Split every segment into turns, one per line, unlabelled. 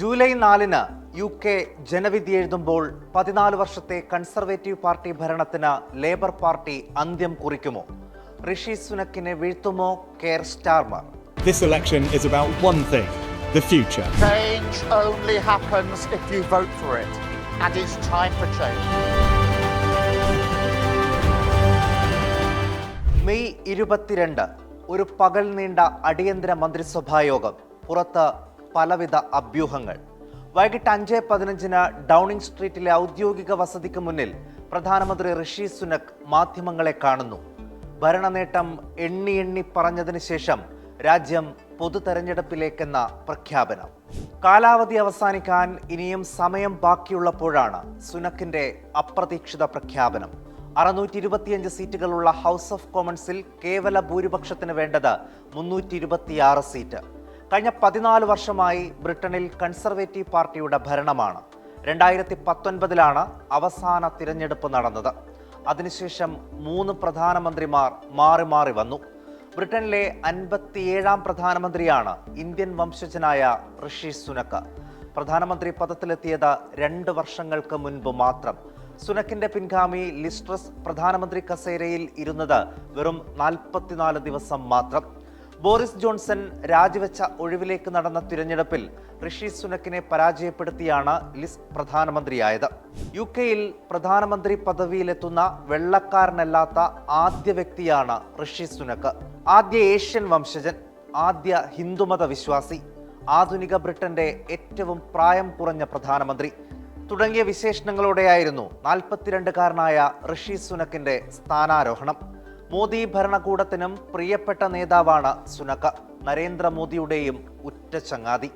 July നാലിന് U K ജനവിധി എഴുതുമ്പോൾ പതിനാല് വർഷത്തെ കൺസർവേറ്റീവ് പാർട്ടി ഭരണത്തിന് ലേബർ പാർട്ടി അന്ത്യം കുറിക്കുമോ ഋഷി സുനക്കിനെ വീഴ്ത്തുമോ Keir Starmer
This election is about one thing the future.
Change only happens if you vote for it. And it's time for change.
May ഇരുപത്തിരണ്ട് ഒരു പകൽ നീണ്ട അടിയന്തര മന്ത്രിസഭായോഗം പുറത്ത് പലവിധ അഭ്യൂഹങ്ങൾ. വൈകിട്ട് അഞ്ച് പതിനഞ്ചിന് ഡൗണിംഗ് സ്ട്രീറ്റിലെ ഔദ്യോഗിക വസതിക്ക് മുന്നിൽ പ്രധാനമന്ത്രി ഋഷി സുനക് മാധ്യമങ്ങളെ കാണുന്നു. ഭരണനേട്ടം എണ്ണി എണ്ണി പറഞ്ഞതിന് ശേഷം രാജ്യം പൊതു തെരഞ്ഞെടുപ്പിലേക്കെന്ന പ്രഖ്യാപനം. കാലാവധി അവസാനിക്കാൻ ഇനിയും സമയം ബാക്കിയുള്ളപ്പോഴാണ് സുനക്കിന്റെ അപ്രതീക്ഷിത പ്രഖ്യാപനം. അറുന്നൂറ്റി ഇരുപത്തിയഞ്ച് സീറ്റുകളുള്ള ഹൗസ് ഓഫ് കോമൺസിൽ കേവല ഭൂരിപക്ഷത്തിന് വേണ്ടത് മുന്നൂറ്റി ഇരുപത്തിയാറ് സീറ്റ്. കഴിഞ്ഞ പതിനാല് വർഷമായി ബ്രിട്ടനിൽ കൺസർവേറ്റീവ് പാർട്ടിയുടെ ഭരണമാണ്. രണ്ടായിരത്തി പത്തൊൻപതിലാണ് അവസാന തിരഞ്ഞെടുപ്പ് നടന്നത്. അതിനുശേഷം മൂന്ന് പ്രധാനമന്ത്രിമാർ മാറി മാറി വന്നു. ബ്രിട്ടനിലെ അൻപത്തിയേഴാം പ്രധാനമന്ത്രിയാണ് ഇന്ത്യൻ വംശജനായ ഋഷി സുനക്ക്. പ്രധാനമന്ത്രി പദത്തിലെത്തിയത് രണ്ട് വർഷങ്ങൾക്ക് മുൻപ് മാത്രം. സുനക്കിന്റെ പിൻഗാമി ലിസ്ട്രസ് പ്രധാനമന്ത്രി കസേരയിൽ ഇരുന്നത് വെറും നാൽപ്പത്തിനാല് ദിവസം മാത്രം. ബോറിസ് ജോൺസൺ രാജിവെച്ച ഒഴിവിലേക്ക് നടന്ന തിരഞ്ഞെടുപ്പിൽ ഋഷി സുനക്കിനെ പരാജയപ്പെടുത്തിയാണ് ലിസ് പ്രധാനമന്ത്രിയായത്. യു കെയിൽ പ്രധാനമന്ത്രി പദവിയിലെത്തുന്ന വെള്ളക്കാരനല്ലാത്ത ആദ്യ വ്യക്തിയാണ് ഋഷി സുനക്ക്. ആദ്യ ഏഷ്യൻ വംശജൻ ആദ്യ ഹിന്ദുമത വിശ്വാസി ആധുനിക ബ്രിട്ടന്റെ ഏറ്റവും പ്രായം കുറഞ്ഞ പ്രധാനമന്ത്രി. തുടങ്ങിയ വിശേഷണങ്ങളോടെയായിരുന്നു നാൽപ്പത്തിരണ്ടുകാരനായ ഋഷി സുനക്കിന്റെ സ്ഥാനാരോഹണം. മോദി ഭരണകൂടത്തിനും പ്രിയപ്പെട്ട നേതാവാണ് സുനക്ക. നരേന്ദ്രമോദിയുടെയും ഉറ്റ ചങ്ങാതി.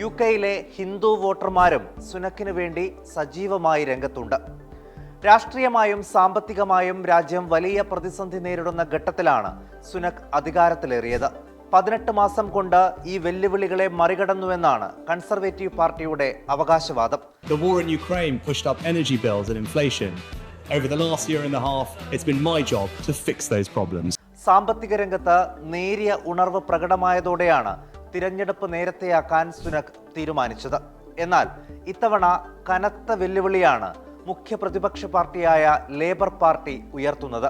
യു കെയിലെ ഹിന്ദു വോട്ടർമാരും സുനക്കിന് വേണ്ടി സജീവമായി രംഗത്തുണ്ട്. രാഷ്ട്രീയമായും സാമ്പത്തികമായും രാജ്യം വലിയ പ്രതിസന്ധി നേരിടുന്ന ഘട്ടത്തിലാണ് സുനക് അധികാരത്തിലേറിയത്. പതിനെട്ട് മാസം കൊണ്ട് ഈ വെല്ലുവിളികളെ മറികടന്നുവെന്നാണ് കൺസർവേറ്റീവ് പാർട്ടിയുടെ അവകാശവാദം.
The war in Ukraine pushed up energy bills and inflation. Over the last year and a half, it's been my job to fix those problems.
സാമ്പത്തിക രംഗത്ത് നേരിയ ഉണർവ് പ്രകടമായതോടെയാണ് തിരഞ്ഞെടുപ്പ് നേരത്തെയാക്കാൻ സുനക് തീരുമാനിച്ചത്. എന്നാൽ ഇത്തവണ കനത്ത വെല്ലുവിളിയാണ് മുഖ്യ പ്രതിപക്ഷ പാർട്ടിയായ ലേബർ പാർട്ടി ഉയർത്തുന്നത്.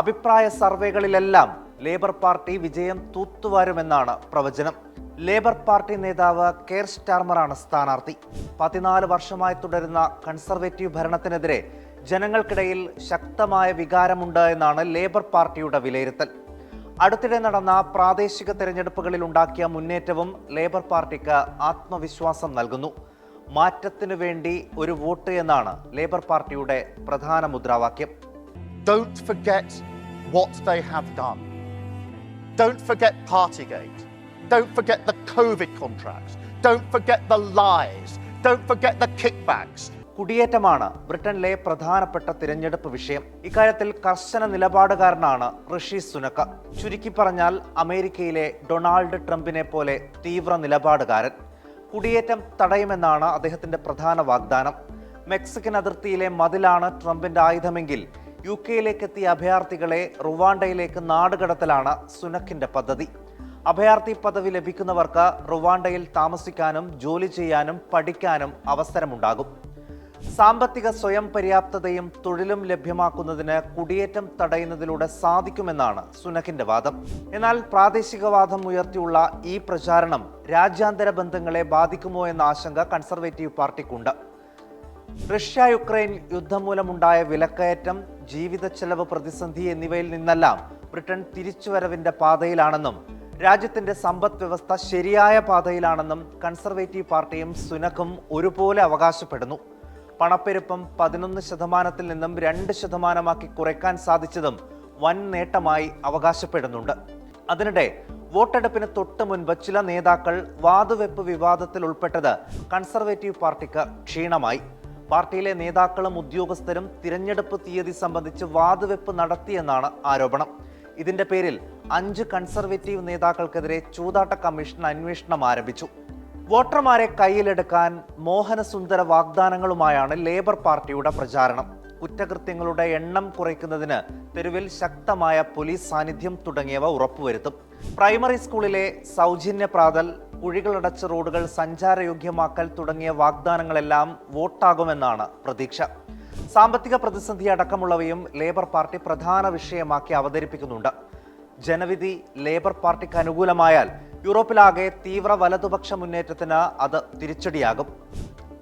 അഭിപ്രായ സർവേകളിലെല്ലാം ലേബർ പാർട്ടി വിജയം തൂത്തുവാരുമെന്നാണ് പ്രവചനം. ലേബർ പാർട്ടി നേതാവ് കെയർ സ്റ്റാർമറാണ് സ്ഥാനാർത്ഥി. പതിനാല് വർഷമായി തുടരുന്ന കൺസർവേറ്റീവ് ഭരണത്തിനെതിരെ ജനങ്ങൾക്കിടയിൽ ശക്തമായ വികാരമുണ്ട് എന്നാണ് ലേബർ പാർട്ടിയുടെ വിലയിരുത്തൽ അടുത്തിടെ നടന്ന പ്രാദേശിക തെരഞ്ഞെടുപ്പുകളിൽ ഉണ്ടാക്കിയ മുന്നേറ്റവും ലേബർ പാർട്ടിക്ക് ആത്മവിശ്വാസം നൽകുന്നു മാറ്റത്തിനു വേണ്ടി ഒരു വോട്ട് എന്നാണ് ലേബർ പാർട്ടിയുടെ പ്രധാന മുദ്രാവാക്യം
Don't forget what they have done. Don't forget Partygate. Don't forget the COVID contracts. Don't forget the lies. Don't forget the kickbacks.
കുടിയേറ്റമാണ് ബ്രിട്ടനിലെ പ്രധാനപ്പെട്ട തിരഞ്ഞെടുപ്പ് വിഷയം. ഇക്കാര്യത്തിൽ കർശന നിലപാടുകാരനാണ് ഋഷി സുനക്ക. ചുരുക്കി പറഞ്ഞാൽ അമേരിക്കയിലെ ഡൊണാൾഡ് ട്രംപിനെ പോലെ തീവ്ര നിലപാടുകാരൻ. കുടിയേറ്റം തടയുമെന്നാണ് അദ്ദേഹത്തിന്റെ പ്രധാന വാഗ്ദാനം. മെക്സിക്കൻ അതിർത്തിയിലെ മതിലാണ് ട്രംപിന്റെ ആയുധമെങ്കിൽ യു കെയിലേക്ക് എത്തിയ അഭയാർത്ഥികളെ റുവാണ്ടയിലേക്ക് നാടുകടത്തലാണ് സുനക്കിന്റെ പദ്ധതി. അഭയാർത്ഥി പദവി ലഭിക്കുന്നവർക്ക് റുവാണ്ടയിൽ താമസിക്കാനും ജോലി ചെയ്യാനും പഠിക്കാനും അവസരമുണ്ടാകും. സാമ്പത്തിക സ്വയം പര്യാപ്തതയും തൊഴിലും ലഭ്യമാക്കുന്നതിന് കുടിയേറ്റം തടയുന്നതിലൂടെ സാധിക്കുമെന്നാണ് സുനക്കിന്റെ വാദം. എന്നാൽ പ്രാദേശികവാദം ഉയർത്തിയുള്ള ഈ പ്രചാരണം രാജ്യാന്തര ബന്ധങ്ങളെ ബാധിക്കുമോ എന്ന ആശങ്ക കൺസർവേറ്റീവ് പാർട്ടിക്കുണ്ട്. റഷ്യ യുക്രൈൻ യുദ്ധം മൂലമുണ്ടായ വിലക്കയറ്റം ജീവിത ചെലവ് പ്രതിസന്ധി എന്നിവയിൽ നിന്നെല്ലാം ബ്രിട്ടൻ തിരിച്ചുവരവിന്റെ പാതയിലാണെന്നും രാജ്യത്തിന്റെ സമ്പദ് വ്യവസ്ഥ ശരിയായ പാതയിലാണെന്നും കൺസർവേറ്റീവ് പാർട്ടിയും സുനഖും ഒരുപോലെ അവകാശപ്പെടുന്നു. പണപ്പെരുപ്പം പതിനൊന്ന് ശതമാനത്തിൽ നിന്നും രണ്ട് ശതമാനമാക്കി കുറയ്ക്കാൻ സാധിച്ചതും വൻ നേട്ടമായി അവകാശപ്പെടുന്നുണ്ട്. അതിനിടെ വോട്ടെടുപ്പിന് തൊട്ട് മുൻപ് ചില നേതാക്കൾ വാതുവെപ്പ് വിവാദത്തിൽ ഉൾപ്പെട്ടത് കൺസർവേറ്റീവ് പാർട്ടിക്ക് ക്ഷീണമായി. പാർട്ടിയിലെ നേതാക്കളും ഉദ്യോഗസ്ഥരും തിരഞ്ഞെടുപ്പ് തീയതി സംബന്ധിച്ച് വാതുവെപ്പ് നടത്തിയെന്നാണ് ആരോപണം. ഇതിന്റെ പേരിൽ അഞ്ച് കൺസർവേറ്റീവ് നേതാക്കൾക്കെതിരെ ചൂതാട്ട കമ്മീഷൻ അന്വേഷണം ആരംഭിച്ചു. വോട്ടർമാരെ കയ്യിലെടുക്കാൻ മോഹനസുന്ദര വാഗ്ദാനങ്ങളുമായാണ് ലേബർ പാർട്ടിയുടെ പ്രചാരണം. കുറ്റകൃത്യങ്ങളുടെ എണ്ണം കുറയ്ക്കുന്നതിന് തെരുവിൽ ശക്തമായ പോലീസ് സാന്നിധ്യം തുടങ്ങിയവ ഉറപ്പുവരുത്തും. പ്രൈമറി സ്കൂളിലെ സൗജന്യ പ്രാതൽ കുഴികളടച്ച റോഡുകൾ സഞ്ചാരയോഗ്യമാക്കൽ തുടങ്ങിയ വാഗ്ദാനങ്ങളെല്ലാം വോട്ടാകുമെന്നാണ് പ്രതീക്ഷ. സാമ്പത്തിക പ്രതിസന്ധി അടക്കമുള്ളവയും ലേബർ പാർട്ടി പ്രധാന വിഷയമാക്കി അവതരിപ്പിക്കുന്നുണ്ട്. ജനവിധി ലേബർ പാർട്ടിക്ക് അനുകൂലമായാൽ യൂറോപ്പിലാകെ തീവ്ര വലതുപക്ഷ മുന്നേറ്റത്തിന് അത് തിരിച്ചടിയാകും.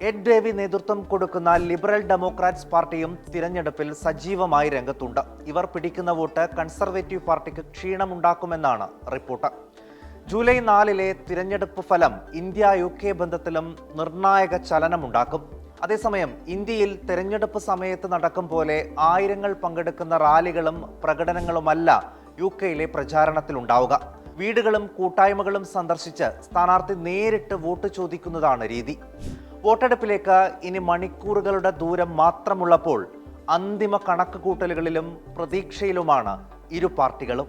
എഡ് ഡേവി നേതൃത്വം കൊടുക്കുന്ന ലിബറൽ ഡെമോക്രാറ്റ്സ് പാർട്ടിയും തിരഞ്ഞെടുപ്പിൽ സജീവമായി രംഗത്തുണ്ട്. ഇവർ പിടിക്കുന്ന വോട്ട് കൺസർവേറ്റീവ് പാർട്ടിക്ക് ക്ഷീണമുണ്ടാക്കുമെന്നാണ് റിപ്പോർട്ട്. ജൂലൈ നാലിലെ തിരഞ്ഞെടുപ്പ് ഫലം ഇന്ത്യ യു കെ ബന്ധത്തിലും നിർണായക ചലനമുണ്ടാക്കും. അതേസമയം ഇന്ത്യയിൽ തിരഞ്ഞെടുപ്പ് സമയത്ത് നടക്കും പോലെ ആയിരങ്ങൾ പങ്കെടുക്കുന്ന റാലികളും പ്രകടനങ്ങളുമല്ല യു കെയിലെ പ്രചാരണത്തിലുണ്ടാവുക. വീടുകളും കൂട്ടായ്മകളും സന്ദർശിച്ച് സ്ഥാനാർത്ഥി നേരിട്ട് വോട്ട് ചോദിക്കുന്നതാണ് രീതി. വോട്ടെടുപ്പിലേക്ക് ഇനി മണിക്കൂറുകളുടെ ദൂരം മാത്രമുള്ളപ്പോൾ അന്തിമ കണക്ക് കൂട്ടലുകളിലും പ്രതീക്ഷയിലുമാണ് ഇരു പാർട്ടികളും.